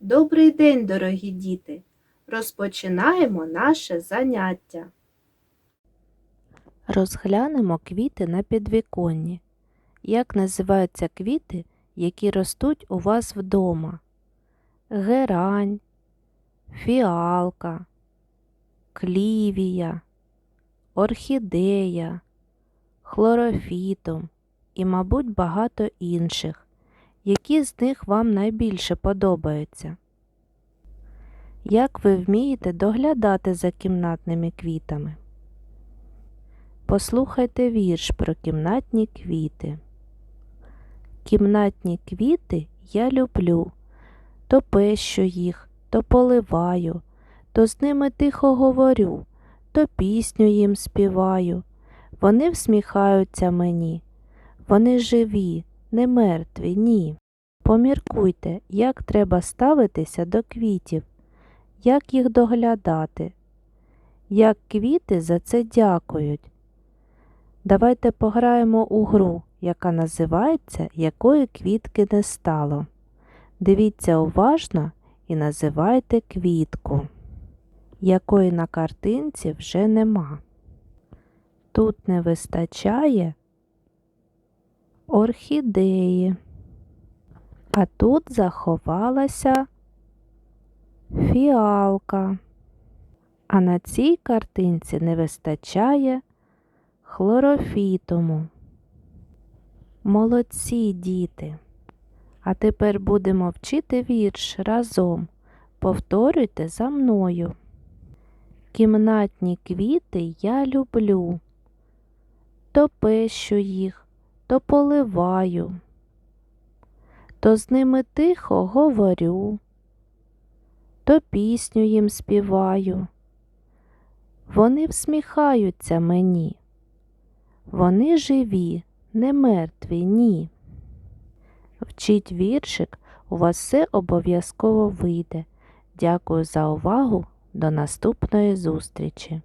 Добрий день, дорогі діти! Розпочинаємо наше заняття. Розглянемо квіти на підвіконні. Як називаються квіти, які ростуть у вас вдома? Герань, фіалка, клівія, орхідея, хлорофітум і, мабуть, багато інших. Які з них вам найбільше подобаються? Як ви вмієте доглядати за кімнатними квітами? Послухайте вірш про кімнатні квіти. Кімнатні квіти я люблю, то пещу їх, то поливаю, то з ними тихо говорю, то пісню їм співаю. Вони всміхаються мені, вони живі, не мертві, ні. Поміркуйте, як треба ставитися до квітів, як їх доглядати, як квіти за це дякують. Давайте пограємо у гру, яка називається Якої квітки не стало. Дивіться уважно і називайте квітку, якої на картинці вже нема. Тут не вистачає орхідеї, а тут заховалася фіалка, а на цій картинці не вистачає хлорофітуму. Молодці діти. А тепер будемо вчити вірш разом. Повторюйте за мною. Кімнатні квіти я люблю, то пещу їх, то поливаю, то з ними тихо говорю, то пісню їм співаю. Вони всміхаються мені. Вони живі, не мертві, ні. Вчіть віршик, у вас все обов'язково вийде. Дякую за увагу. До наступної зустрічі!